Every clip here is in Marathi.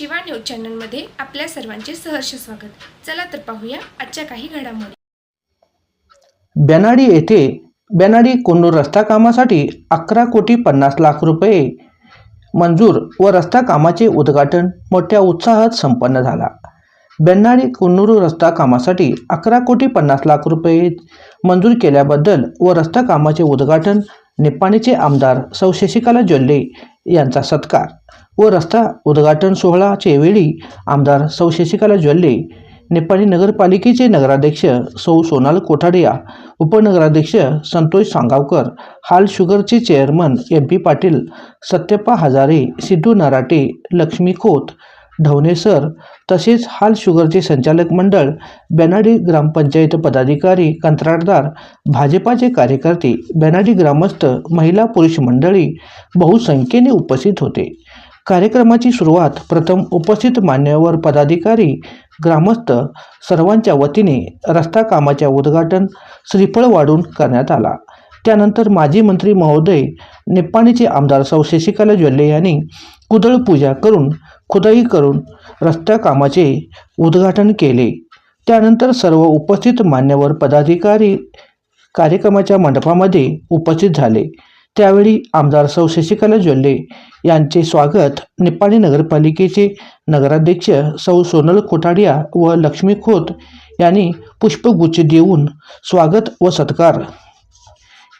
शिवा न्यूज चॅनलमध्ये आपल्या सर्वांचे सहर्ष स्वागत. चला तर पाहूया आजच्या काही घडामोडी. बेनाडी येथे बॅनाडी कोंडूर रस्ता कामासाठी अकरा कोटी पन्नास लाख रुपये मंजूर व रस्ता कामाचे उद्घाटन मोठ्या उत्साहात संपन्न झाला. बेन्नाडी कुन्नूर रस्ता कामासाठी अकरा कोटी पन्नास लाख रुपये मंजूर केल्याबद्दल व रस्ता कामाचे उद्घाटन निपाणीचे आमदार सौ शशिकला जोल्ले यांचा सत्कार. व रस्ता उद्घाटन सोहळ्याचे वेळी आमदार सौ शशिकला नेपाळी नगरपालिकेचे नगराध्यक्ष सौ सोनाल कोठाडिया उपनगराध्यक्ष Santosh Sangavkar Hal शुगरचे chairman M P Patil Satyappa Hazare Siddhu Narate Lakshmi Khot Dhavane sir तसेच हाल शुगरचे संचालक मंडळ बेनाडी ग्रामपंचायत पदाधिकारी कंत्राटदार भाजपाचे कार्यकर्ते बॅनाडी ग्रामस्थ महिला पुरुष मंडळी बहुसंख्येने उपस्थित होते. कार्यक्रमाची सुरुवात प्रथम उपस्थित मान्यवर पदाधिकारी ग्रामस्थ सर्वांच्या वतीने रस्ता कामाच्या उद्घाटन श्रीफळ वाढून करण्यात आला. त्यानंतर माजी मंत्री महोदय निप्पाणीचे आमदार सौ शशिकला ज्वल्ले यांनी कुदळ पूजा करून खुदाई करून रस्त्या कामाचे उद्घाटन केले. त्यानंतर सर्व उपस्थित मान्यवर पदाधिकारी कार्यक्रमाच्या मंडपामध्ये उपस्थित झाले. त्यावेळी आमदार सौ शशिकला ज्वल्ले यांचे स्वागत निपाणी नगरपालिकेचे नगराध्यक्ष सौ सोनल कोठाडिया व लक्ष्मी खोत यांनी पुष्पगुच्छ देऊन स्वागत व सत्कार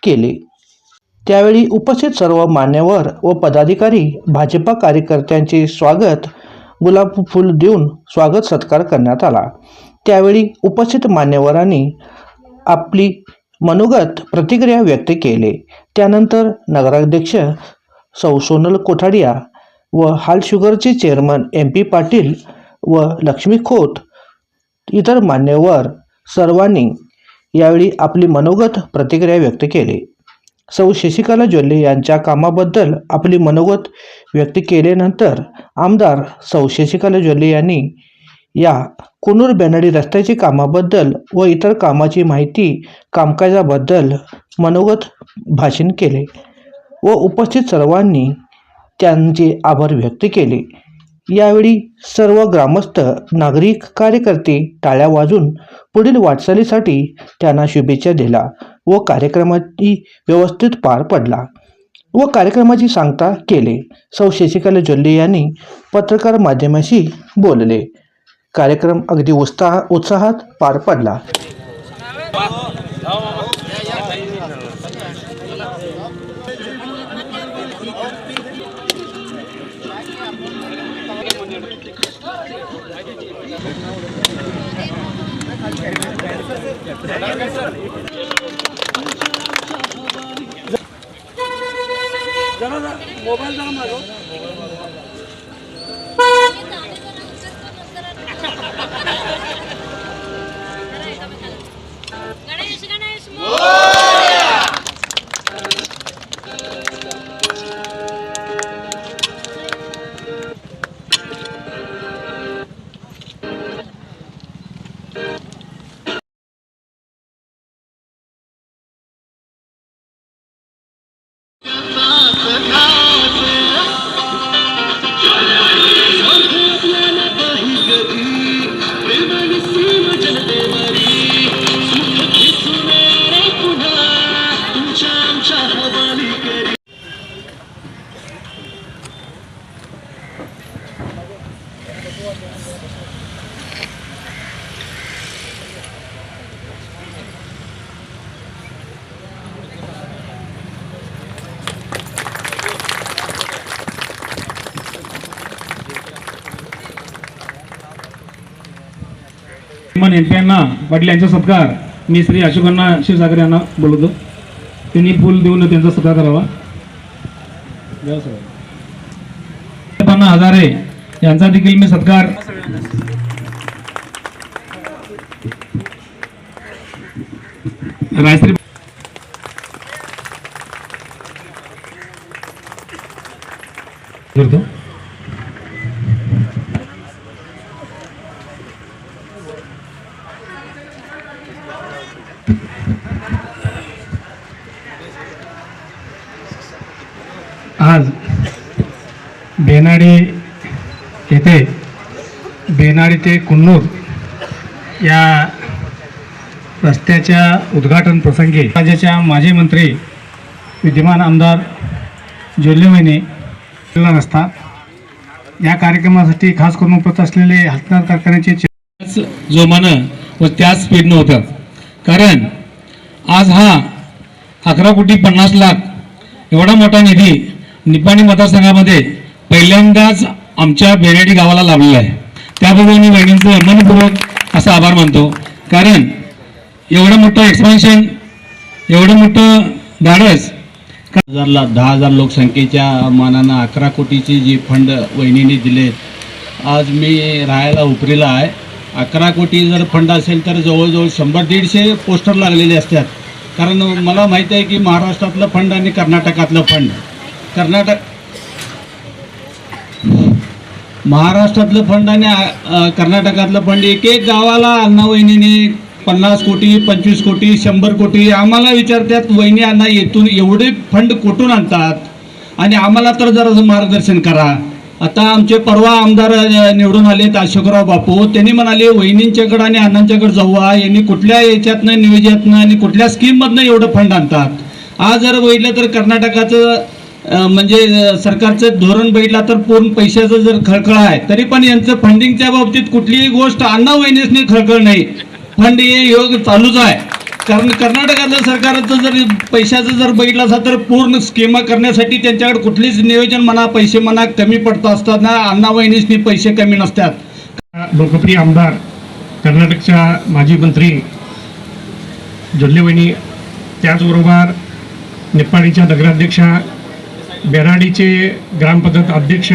केले. त्यावेळी उपस्थित सर्व मान्यवर व पदाधिकारी भाजपा कार्यकर्त्यांचे स्वागत गुलाब फूल देऊन स्वागत सत्कार करण्यात आला. त्यावेळी उपस्थित मान्यवरांनी आपली मनोगत प्रतिक्रिया व्यक्त केले. त्यानंतर नगराध्यक्ष सौ. सोनल कोठाडिया व हाल शुगरचे चेअरमन एम. पी. पाटील व लक्ष्मी खोत इतर मान्यवर सर्वांनी यावेळी आपली मनोगत प्रतिक्रिया व्यक्त केली. सौ. शशिकला जोल्ले यांच्या कामाबद्दल आपली मनोगत व्यक्त केल्यानंतर आमदार सौ. शशिकला जोल्ले यांनी या कुनूर बेनाडी रस्त्याची कामाबद्दल व इतर कामाची माहिती कामकाजाबद्दल मनोगत भाषण केले व उपस्थित सर्वांनी त्यांचे आभार व्यक्त केले. यावेळी सर्व ग्रामस्थ नागरिक कार्यकर्ते टाळ्या वाजून पुढील वाटचालीसाठी त्यांना शुभेच्छा दिला व कार्यक्रमाची व्यवस्थित पार पडला व कार्यक्रमाची सांगता केले. सौ शशिकला जोल्ले यांनी पत्रकार माध्यमाशी बोलले. कार्यक्रम अगदी उत्साह उत्साहात पार पडला. गणेश यांना पाटील यांचा सत्कार. मी श्री अशोकांना क्षीरसागर यांना बोलवतो. त्यांनी फुल देऊन त्यांचा सत्कार करावा. हजारे यांचा देखील मी सत्कार. राजश्री करतो आज बेनाडे येथे बेनाडी ते कुन्नूर या रस्त्याच्या उद्घाटन प्रसंगी राज्याच्या माजी मंत्री विद्यमान आमदार जोल्लेवहिनी रस्ता या कार्यक्रमासाठी खास करून उपस्थित असलेले हातनार कारखान्याचे त्याच जोमानं व त्याच स्पीडनं होतं कारण आज हा अकरा कोटी पन्नास लाख एवढा मोठा निधी निपाणी मतदारसंघामध्ये पहिल्यांदाच आमच्या बेरेडी गावाला लाभलेला आहे. त्याबद्दल मी बहिणींचं मनपूर्वक असा आभार मानतो. कारण एवढं मोठं एक्सपान्शन एवढं मोठं धाडस हजारला दहा हजार लोकसंख्येच्या मानानं अकरा कोटीचे जे फंड वहिनीने दिले. आज मी राहायला उपरीला आहे. अकरा कोटी जर फंड असेल तर जवळजवळ शंभर दीडशे पोस्टर लागलेले असतात. कारण मला माहीत आहे की महाराष्ट्रातलं फंड आणि कर्नाटकातलं फंड कर्नाटक महाराष्ट्रातलं फंड आणि कर्नाटकातलं फंड एक एक गावाला अण्णा वहिनीने पन्नास कोटी पंचवीस कोटी शंभर कोटी आम्हाला विचारतात वहिनी अण्णा येथून एवढे फंड कुठून आणतात? आणि आम्हाला तर जरा मार्गदर्शन करा. आता आमचे परवा आमदार निवडून आलेत अशोकराव बापू. त्यांनी म्हणाले वहिनींच्याकडं आणि अण्णांच्याकडे जाऊया यांनी कुठल्या याच्यातनं नियोजनातनं आणि कुठल्या स्कीममधनं एवढं फंड आणतात? आज जर बघितलं तर कर्नाटकाचं म्हणजे सरकारचं धोरण बघितलं तर पूर्ण पैशाचं जर खळखळ आहे तरी पण यांचं फंडिंगच्या बाबतीत कुठलीही गोष्ट अण्णा वहिनीसनी खळखळ नाही. फंड हे योग चालूच आहे. कारण कर्नाटकाचं सरकारचं जर पैशाचं जर बघितलं असं तर पूर्ण स्कीमा करण्यासाठी त्यांच्याकडे कुठलीच नियोजन म्हणा पैसे म्हणा कमी पडत असतात ना अण्णा वहिनीसनी पैसे कमी नसतात. लोकप्रिय आमदार कर्नाटकच्या माजी मंत्री जोल्लेवहिनी त्याचबरोबर नेपाळीच्या नगराध्यक्षा बेराडीचे ग्रामपंचायत अध्यक्ष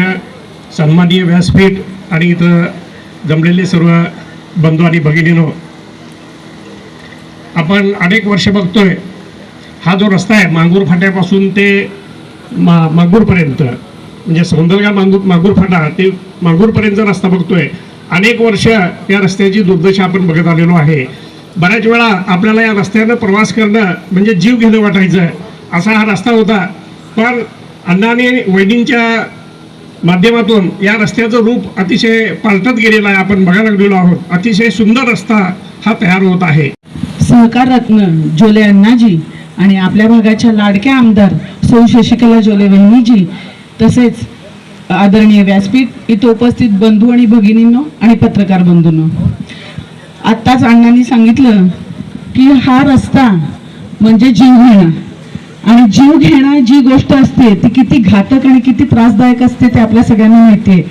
सन्माननीय व्यासपीठ आणि इथं जमलेले सर्व बंधू आणि भगिनीनो आपण अनेक वर्ष बघतोय हा जो रस्ता आहे मांगूर फाट्यापासून ते मा मांगूरपर्यंत म्हणजे सौंदरगा मांगूर मांगूर फाटा ते मांगूरपर्यंत रस्ता बघतोय. अनेक वर्ष या रस्त्याची दुर्दशा आपण बघत आलेलो आहे. बऱ्याच वेळा आपल्याला या रस्त्यानं प्रवास करणं म्हणजे जीव घेणं वाटायचं. असा हा रस्ता होता. पण अण्णाने वैदिंच्या माध्यमातून या रस्त्याचं रूप अतिशय पालटत गेलेलं आहे. आपण बघायला लागलेलो आहोत. अतिशय सुंदर रस्ता हा तयार होत आहे. सहकार रत्न जोले अण्णाजी आणि आपल्या भागाच्या लाडक्या आमदार सौ शशिकला जोले वहिनीजी तसेच आदरणीय व्यासपीठ इथं उपस्थित बंधू आणि भगिनींनो आणि पत्रकार बंधूंनो. आत्ताच अण्णांनी सांगितलं की हा रस्ता म्हणजे जीवघेणा आणि जीव घेणं जी गोष्ट असते ती किती घातक आणि किती त्रासदायक असते ते आपल्या सगळ्यांना माहितीये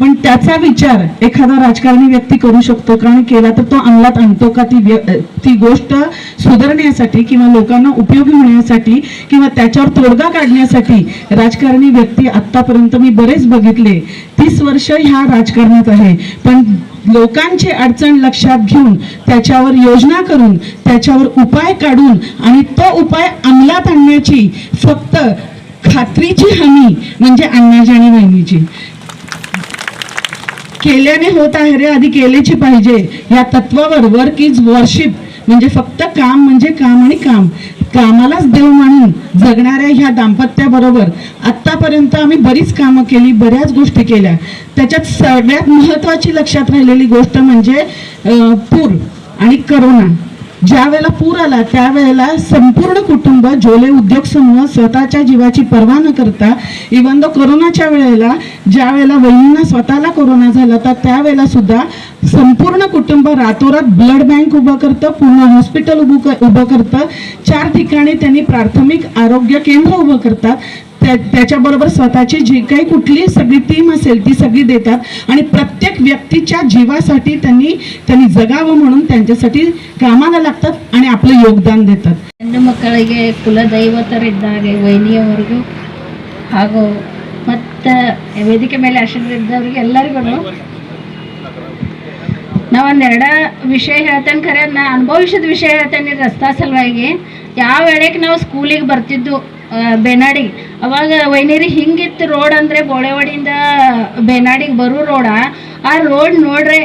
पण त्याचा विचार एखादा राजकारणी व्यक्ती करू शकतो का आणि केला तर तो अंमलात आणतो का ती व्य- ती गोष्ट सुधारण्यासाठी किंवा लोकांना उपयोगी होण्यासाठी किंवा त्याच्यावर तोडगा काढण्यासाठी राजकारणी व्यक्ती आतापर्यंत मी बरेच बघितले. तीस वर्ष ह्या राजकारणात आहे. पण लोकांची अडचण लक्षात घेऊन त्याच्यावर योजना करून त्याच्यावर उपाय काढून आणि तो उपाय अंमलात आणण्याची फक्त खात्रीची हमी म्हणजे अण्णाजी आणि वहिनीची. केल्याने होत आहे रे आधी केलेची पाहिजे. या तत्वावर वर्क इज वर्शिप म्हणजे फक्त काम म्हणजे काम आणि काम. कामालाच देव म्हणून जगणाऱ्या ह्या दाम्पत्याबरोबर आत्तापर्यंत आम्ही बरीच कामं केली बऱ्याच गोष्टी केल्या. त्याच्यात सगळ्यात महत्त्वाची लक्षात राहिलेली गोष्ट म्हणजे पूर आणि करोना. ज्या वेळेला पूर आला त्यावेळेला संपूर्ण कुटुंब जोले उद्योग समूह स्वतःच्या जीवाची पर्वा न करता इवन दो कोरोनाच्या वेळेला ज्या वेळेला वहिनींना स्वतःला कोरोना झाला तर त्यावेळेला सुद्धा संपूर्ण कुटुंब रातोरात ब्लड बँक उभं करतं पूर्ण हॉस्पिटल उभं उभं करतं. चार ठिकाणी त्यांनी प्राथमिक आरोग्य केंद्र उभं करतात. त्याच्याबरोबर स्वतःची जी काही कुठली सगळी टीम असेल ती सगळी देतात आणि प्रत्येक व्यक्तीच्या जीवासाठी त्यांनी त्यांनी जगावं म्हणून त्यांच्यासाठी कामाला लागतात आणि आपलं योगदान देतात ಹೆಣ್ಣು ಮಕ್ಕಳಿಗೆ ಕುಲದೈವತರಿದ್ದಾಗೆ ವೈನಿಯವರಿಗೂ ಹಾಗೂ ಮತ್ತು ವೇದಿಕೆ ಮೇಲೆ ಆಶೀರ್ವದಿದ್ದವರಿಗೆ ಎಲ್ಲರಿಗೂ ನಾವೊಂದೆರಡ ವಿಷಯ ಹೇಳ್ತೇನೆ ಖರೆ ನಾ ಅನುಭವಿಸಿದ ವಿಷಯ ಹೇಳ್ತೇನೆ ರಸ್ತಾ ಸಲುವಾಗಿ ಯಾವ ವೇಳೆಗೆ ನಾವು ಸ್ಕೂಲಿಗೆ ಬರ್ತಿದ್ದು ಆ, ಬೇನಾಡಿಗೆ ಅವಾಗ ವೈನೇರಿ ಹಿಂಗಿತ್ತು ರೋಡ್ ಅಂದರೆ ಬೋಳೆವಾಡಿಯಿಂದ ಬೆನಾಡಿಗೆ ಬರೋ ರೋಡ. ಆ ರೋಡ್ ನೋಡ್ರೆ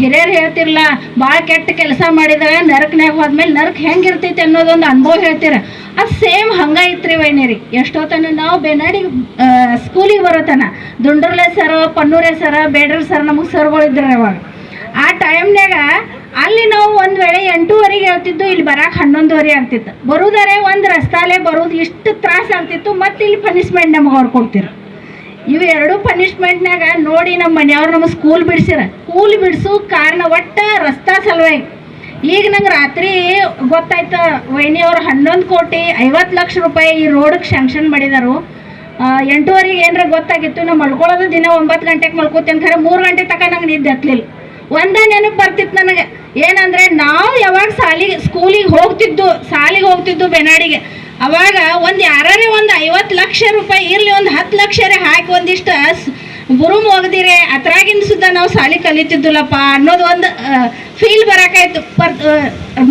ಹಿರಿಯರು ಹೇಳ್ತಿರ್ಲ ಭಾಳ ಕೆಟ್ಟ ಕೆಲಸ ಮಾಡಿದಾಗ ನರಕನ್ಯಾಗ ಹೋದ್ಮೇಲೆ ನರಕ ಹೆಂಗಿರ್ತೈತಿ ಅನ್ನೋದೊಂದು ಅನುಭವ ಹೇಳ್ತೀರ. ಅದು ಸೇಮ್ ಹಂಗ ಐತ್ರಿ ವೈನೇರಿ. ಎಷ್ಟೊತ್ತನ ನಾವು ಬೆನಾಡಿ ಸ್ಕೂಲಿಗೆ ಬರೋತನ ದುಂಡ್ರಲೆ ಸರ, ಪನ್ನೂರೆ ಸರ ಬೇಡ್ರ ಸರ್, ನಮಗೆ ಸರ್ಗಳು ಇದ್ರಿ ಅವಾಗ ಆ ಟೈಮ್ನಾಗ ಅಲ್ಲಿ ನಾವು ಒಂದು ವೇಳೆ ಎಂಟೂವರೆಗೆ ಹೇಳ್ತಿದ್ದು ಇಲ್ಲಿ ಬರಕ್ಕೆ ಹನ್ನೊಂದುವರೆ ಆಗ್ತಿತ್ತು. ಬರೋದರೆ ಒಂದು ರಸ್ತಾಲೆ ಬರೋದು ಇಷ್ಟು ತ್ರಾಸ ಆಗ್ತಿತ್ತು, ಮತ್ತು ಇಲ್ಲಿ ಪನಿಷ್ಮೆಂಟ್ ನಮ್ಗೆ ಅವ್ರು ಕೊಡ್ತಿರು ಇವು ಎರಡು ಪನಿಷ್ಮೆಂಟ್ನಾಗ ನೋಡಿ ನಮ್ಮ ಮನೆಯವ್ರು ನಮಗೆ ಸ್ಕೂಲ್ ಬಿಡ್ಸಿರ. ಸ್ಕೂಲ್ ಬಿಡಿಸು ಕಾರಣ ಒಟ್ಟು ರಸ್ತಾ ಸಲುವಾಗಿ. ಈಗ ನಂಗೆ ರಾತ್ರಿ ಗೊತ್ತಾಯ್ತು ವೈನಿಯವ್ರು ಹನ್ನೊಂದು ಕೋಟಿ ಐವತ್ತು ಲಕ್ಷ ರೂಪಾಯಿ ಈ ರೋಡ್ಗೆ ಶಾಂಕ್ಷನ್ ಮಾಡಿದರು. ಎಂಟೂವರೆಗೆ ಏನಾರ ಗೊತ್ತಾಗಿತ್ತು ನಾವು ಮಲ್ಕೊಳ್ಳೋದು ದಿನ ಒಂಬತ್ತು ಗಂಟೆಗೆ ಮಲ್ಕೋತೇನೆ ಖರೆ, ಮೂರು ಗಂಟೆ ತನಕ ನಂಗೆ ನಿದ್ದೆ ಹತ್ತಲಿಲ್ಲ ಒಂದೇ ನೆನಪು ಬರ್ತಿತ್ತು ನನಗೆ ಏನಂದ್ರೆ ನಾವು ಯಾವಾಗ ಸಾಲಿಗೆ ಸ್ಕೂಲಿಗೆ ಹೋಗ್ತಿದ್ದು ಸಾಲಿಗೆ ಹೋಗ್ತಿದ್ದು ಬೆನಾಡಿಗೆ ಅವಾಗ ಒಂದು ಯಾರೇ ಒಂದು ಐವತ್ತು ಲಕ್ಷ ರೂಪಾಯಿ ಇರಲಿ ಒಂದು ಹತ್ತು ಲಕ್ಷರೇ ಹಾಕಿ ಒಂದಿಷ್ಟು ಬುರುಮ್ ಒಗದಿರೆ ಅದ್ರಾಗಿಂದ ಸುದ್ದ ನಾವು ಸಾಲಿ ಕಲಿತಿದ್ದಿಲ್ಲಪ್ಪ ಅನ್ನೋದು ಒಂದು ಫೀಲ್ ಬರಾಕಾಯ್ತು ಪರ್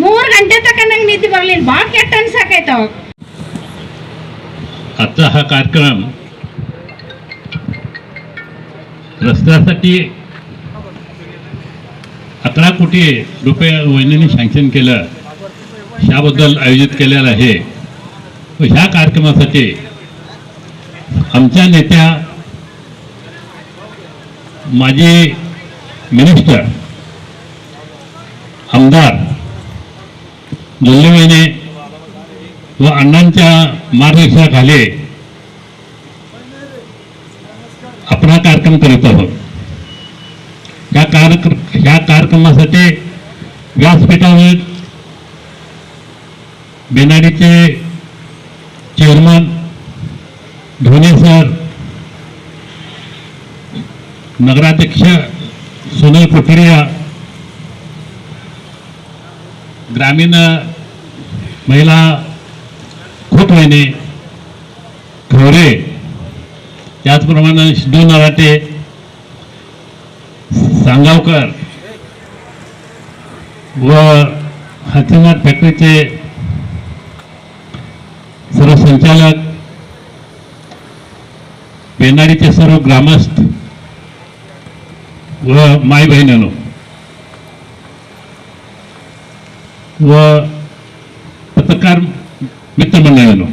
ಮೂರು ಗಂಟೆ ತನಕ ನಂಗೆ ನಿದ್ದೆ ಬರಲಿಲ್ಲ ಭಾಳ ಕೆಟ್ಟ ಅನ್ಸಾಕಾಯ್ತು ಅವಾಗ आजचा हा कार्यक्रम रस्त्यासाठी अकरा कोटी रुपये वहिनींनी सँक्शन केलं. ह्याबद्दल आयोजित केलेलं आहे. व ह्या कार्यक्रमासाठी आमच्या नेत्या माजी मिनिस्टर आमदार जोल्लेवहिने व अण्णांच्या मार्गदर्शनाखाली आपण हा कार्यक्रम करीत आहोत या कार्यक्रम ह्या कार्यक्रमासाठी व्यासपीठावर बेनाडीचे चेअरमन धोनी सर नगराध्यक्ष सुनील कुटरिया ग्रामीण महिला खूप महिने घोरे त्याचप्रमाणे सिद्धू नराटे सांगावकर व हातीनाथ फॅक्टरीचे सर्व संचालक बेनाडीचे सर्व ग्रामस्थ व माय बहिणीनो. व पत्रकार मित्रमंडळीनो.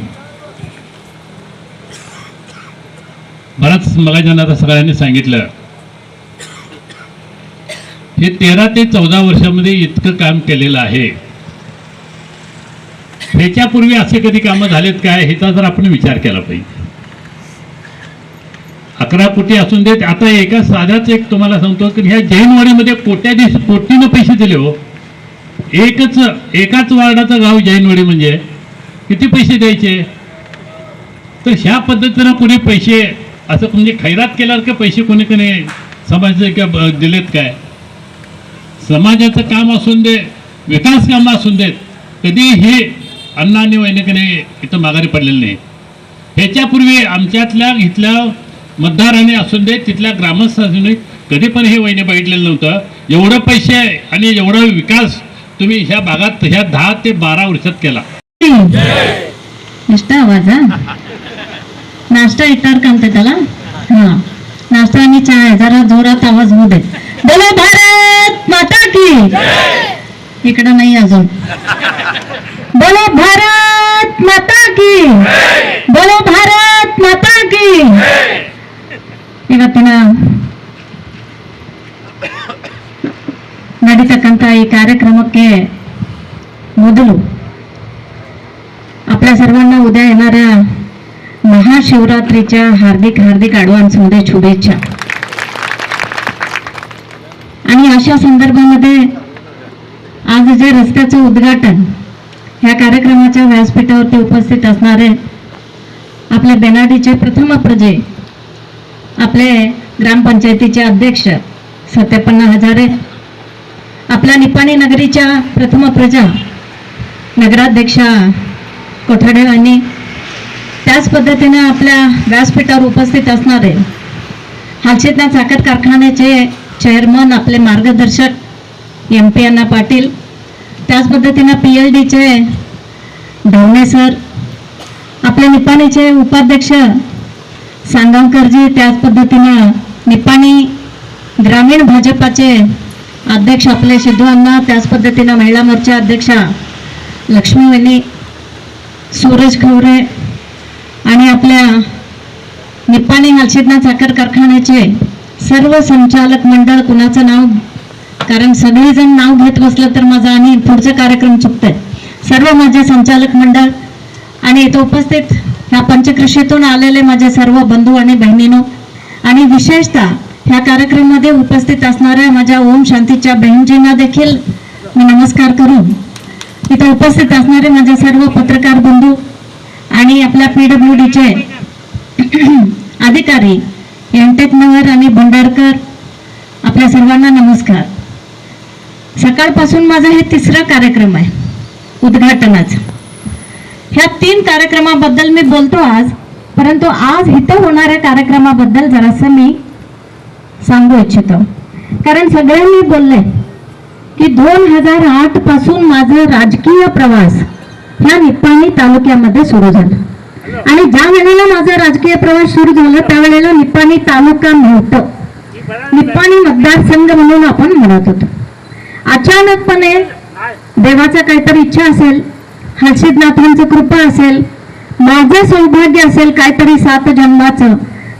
बराच मगाजन आता सगळ्यांनी सांगितलं. हे तेरा ते चौदा वर्षामध्ये इतकं काम केलेलं आहे. ह्याच्यापूर्वी असे कधी कामं झालेत काय ह्याचा जर आपण विचार केला पाहिजे. अकरा कोटी असून देत आता एका साध्याच एक तुम्हाला सांगतो की ह्या जैनवाडीमध्ये कोट्याधीश कोटीनं पैसे दिले हो. एकच एकाच वार्डाचं गाव जैनवाडी म्हणजे किती पैसे द्यायचे? तर ह्या पद्धतीनं कोणी पैसे असं म्हणजे खैरात केल्यावर का पैसे कोणी कोणी समाजाचे का दिलेत काय? समाजाचं काम असून दे विकास काम असून देत कधीही अण्णा आणि वैनिकने इथं माघारी पडलेलं नाही. ह्याच्यापूर्वी आमच्यातल्या इथल्या मतदाराने असून देत तिथल्या ग्रामस्थ देत कधी पण हे वहिने बघितलेलं नव्हतं. एवढं पैसे आणि एवढा विकास तुम्ही ह्या भागात ह्या दहा ते बारा वर्षात केला. नाश्ता आवाज नाश्ता येणार त्याला? हा. नाश्ता आणि चहा जरा जोरात आवाज होऊ दे. बोलो भारत माता की इकडं नाही अजून बोलो भारत माता की बोलो ಭಾರತ್ ಮಾತಾ ಕಿ ಇವತ್ತಿನ ನಡೀತಕ್ಕಂಥ ಈ ಕಾರ್ಯಕ್ರಮಕ್ಕೆ ಮೊದಲು आपल्या सर्वांना उद्या येणाऱ्या महाशिवरात्रीच्या हार्दिक हार्दिक ॲडव्हान्समध्ये शुभेच्छा अशा संदर्भामध्ये आज जे रस्त्याचं उद्घाटन ह्या कार्यक्रमाच्या व्यासपीठावरती उपस्थित असणारे आपल्या बेनाडीचे प्रथम प्रजे आपले ग्रामपंचायतीचे अध्यक्ष सत्यपन्न हजारे आपल्या निपाणी नगरीच्या प्रथम प्रजा नगराध्यक्षा कोठाडे यांनी त्याच पद्धतीने आपल्या व्यासपीठावर उपस्थित असणारे हालशेतल्या साखर कारखान्याचे चेअरमन आपले मार्गदर्शक एम पी अण्णा पाटील त्याच पद्धतीनं पी एल डीचे ढवणे सर आपले निपाणीचे उपाध्यक्ष सांगावकरजी त्याच पद्धतीनं निपाणी ग्रामीण भाजपाचे अध्यक्ष आपले सिद्धू अण्णा त्याच पद्धतीनं महिला मोर्चा अध्यक्षा लक्ष्मीवेणी सूरज खवरे आणि आपल्या निपाणी हलसिद्धनाथ साखर कारखान्याचे सर्व संचालक मंडळ कुणाचं नाव? कारण सगळेजण नाव घेत बसलं तर माझा आणि पुढचा कार्यक्रम चुकतंय. सर्व माझे संचालक मंडळ आणि इथं उपस्थित ह्या पंचकृषीतून आलेले माझे सर्व बंधू आणि बहिणीनो आणि विशेषतः ह्या कार्यक्रमामध्ये उपस्थित असणाऱ्या माझ्या ओम शांतीच्या बहिणजींना देखील मी नमस्कार करून इथं उपस्थित असणारे माझे सर्व पत्रकार बंधू आणि आपल्या पी डब्ल्यू डीचे अधिकारी एनटेक नगर आणि भंडारकर आपल्या सर्वांना नमस्कार. सकाळपासून माझा हे तिसरा कार्यक्रम आहे उद्घाटनाचा. ह्या तीन कार्यक्रमाबद्दल मी बोलतो आज परंतु आज इथं होणाऱ्या कार्यक्रमाबद्दल जरासं मी सांगू इच्छितो. कारण सगळ्यांनी बोलले की दोन हजार आठपासून माझा राजकीय प्रवास ह्या निप्पाणी तालुक्यामध्ये सुरू झाला. आणि ज्या वेळेला माझा राजकीय प्रवास सुरू झाला त्यावेळेला निपाणी तालुका नव्हतं निपाणी मतदारसंघ म्हणून आपण म्हणत होतो. अचानकपणे देवाचा काहीतरी इच्छा असेल हर्षिदनाथांचं कृपा असेल माझं सौभाग्य असेल काहीतरी सात जन्माचं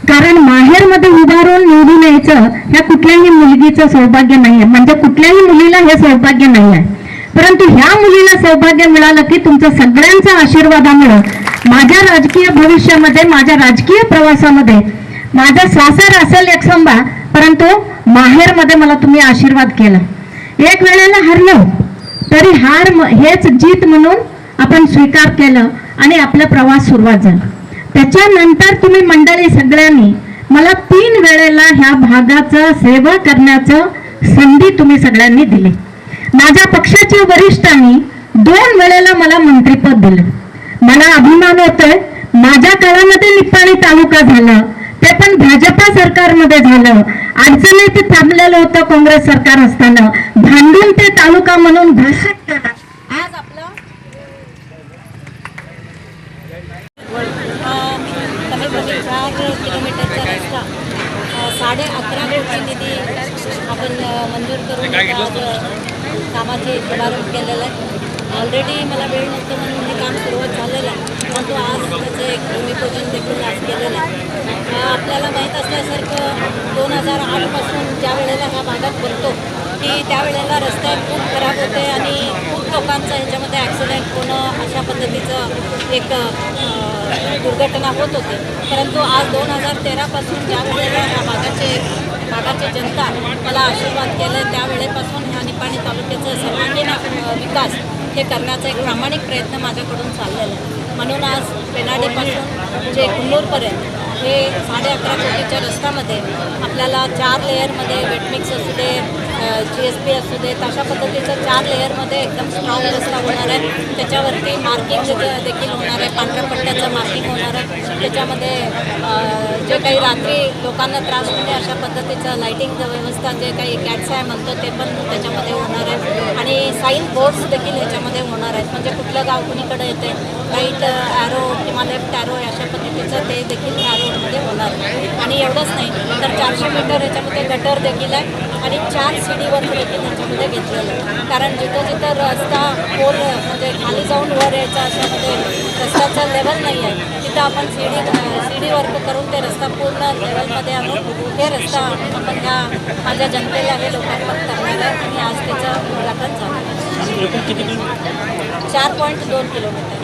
कारण माहेरमध्ये उभारून निवडून यायचं ह्या कुठल्याही मुलगीचं सौभाग्य नाही आहे म्हणजे कुठल्याही मुलीला हे सौभाग्य नाही आहे परंतु ह्या मुलीला सौभाग्य मिळालं की तुमच्या सगळ्यांच्या आशीर्वादामुळं माझ्या राजकीय भविष्यामध्ये माझ्या राजकीय प्रवासामध्ये माझा सासर असेल एक संभा परंतु माहेरमध्ये मला तुम्ही आशीर्वाद केला. एक वेळेला हरलो तरी हार हेच जीत म्हणून आपण स्वीकार केलं आणि आपला प्रवास सुरुवात झाला. त्याच्यानंतर तुम्ही मंडळी सगळ्यांनी मला तीन वेळेला ह्या भागाचं सेवा करण्याचं संधी तुम्ही सगळ्यांनी दिली. माझ्या पक्षाच्या वरिष्ठांनी दोन वेळेला मला मंत्रीपद दिलं. मला अभिमान होतोय. माझ्या काळामध्ये निप्पाणी तालुका झाला. ते पण भाजपा सरकारमध्ये झालं. अडचणीत थांबलेलं होतं काँग्रेस सरकार असताना. भांडून ते तालुका म्हणून घोषित केलं आज आपलं किलोमीटरचा रस्ता. साडे अकरा कोटी निधी आपण मंजूर करून कामाचे शुभारंभ केलेला आहे ऑलरेडी मला वेळ नव्हतं म्हणून हे काम सुरुवात झालेलं आहे. परंतु आज त्याचं एक भूमिपूजन देखील आज केलेलं आहे. आपल्याला माहीत असल्यासारखं दोन हजार आठपासून ज्या वेळेला हा भागात बोलतो की त्यावेळेला रस्ते खूप खराब होते आणि खूप लोकांचं ह्याच्यामध्ये ॲक्सिडेंट होणं अशा पद्धतीचं एक दुर्घटना होत होती. परंतु आज दोन हजार तेरापासून ज्या वेळेला ह्या भागाचे भागाची जनता मला आशीर्वाद केले त्यावेळेपासून ह्या निपाणी तालुक्याचं सर्वांगीण विकास हे करण्याचा एक प्रामाणिक प्रयत्न माझ्याकडून चाललेला आहे. म्हणून आज पेनाडीपासून जे कुन्नूरपर्यंत हे साडे अकरा कोटीच्या रस्त्यामध्ये आपल्याला चार लेअरमध्ये वेटमिक्स असू दे जी एस पी असू दे तशा पद्धतीचं चार लेअरमध्ये एकदम स्ट्रॉंग रस्ता होणार आहे. त्याच्यावरती मार्किंग देखील होणार आहे पांढऱ्या पट्ट्याचं मार्किंग होणार आहे. त्याच्यामध्ये जे काही रात्री लोकांना त्रास होते अशा पद्धतीचं लाईटिंगचं व्यवस्था जे काही कॅट्स आहे म्हणतो ते पण त्याच्यामध्ये होणार आहे. आणि साईन बोर्ड्स देखील ह्याच्यामध्ये होणार आहेत. म्हणजे कुठलं गाव कुणीकडे येते राईट ॲरो किंवा लेफ्ट ॲरो अशा पद्धतीचं ते देखील ह्या रोडमध्ये होणार आणि एवढंच नाही तर चारशे मीटर याच्यामध्ये गटर देखील आहे आणि चार सीडीवर देखील ह्याच्यामध्ये घेतलेलं आहे. कारण जिथं जिथं रस्ता खोल म्हणजे खाली जाऊन वर यायचा अशामध्ये रस्त्याचं लेवल नाही आहे. तिथं आपण शिडी शिडी वर्क करून ते रस्ता पूर्ण लेवलमध्ये आणून हे रस्ता आपण ह्या माझ्या जनतेला हे लोकांपर्यंत करणार आहे. आणि आज त्याचं उद्घाटन झालं. चार पॉईंट दोन किलोमीटर.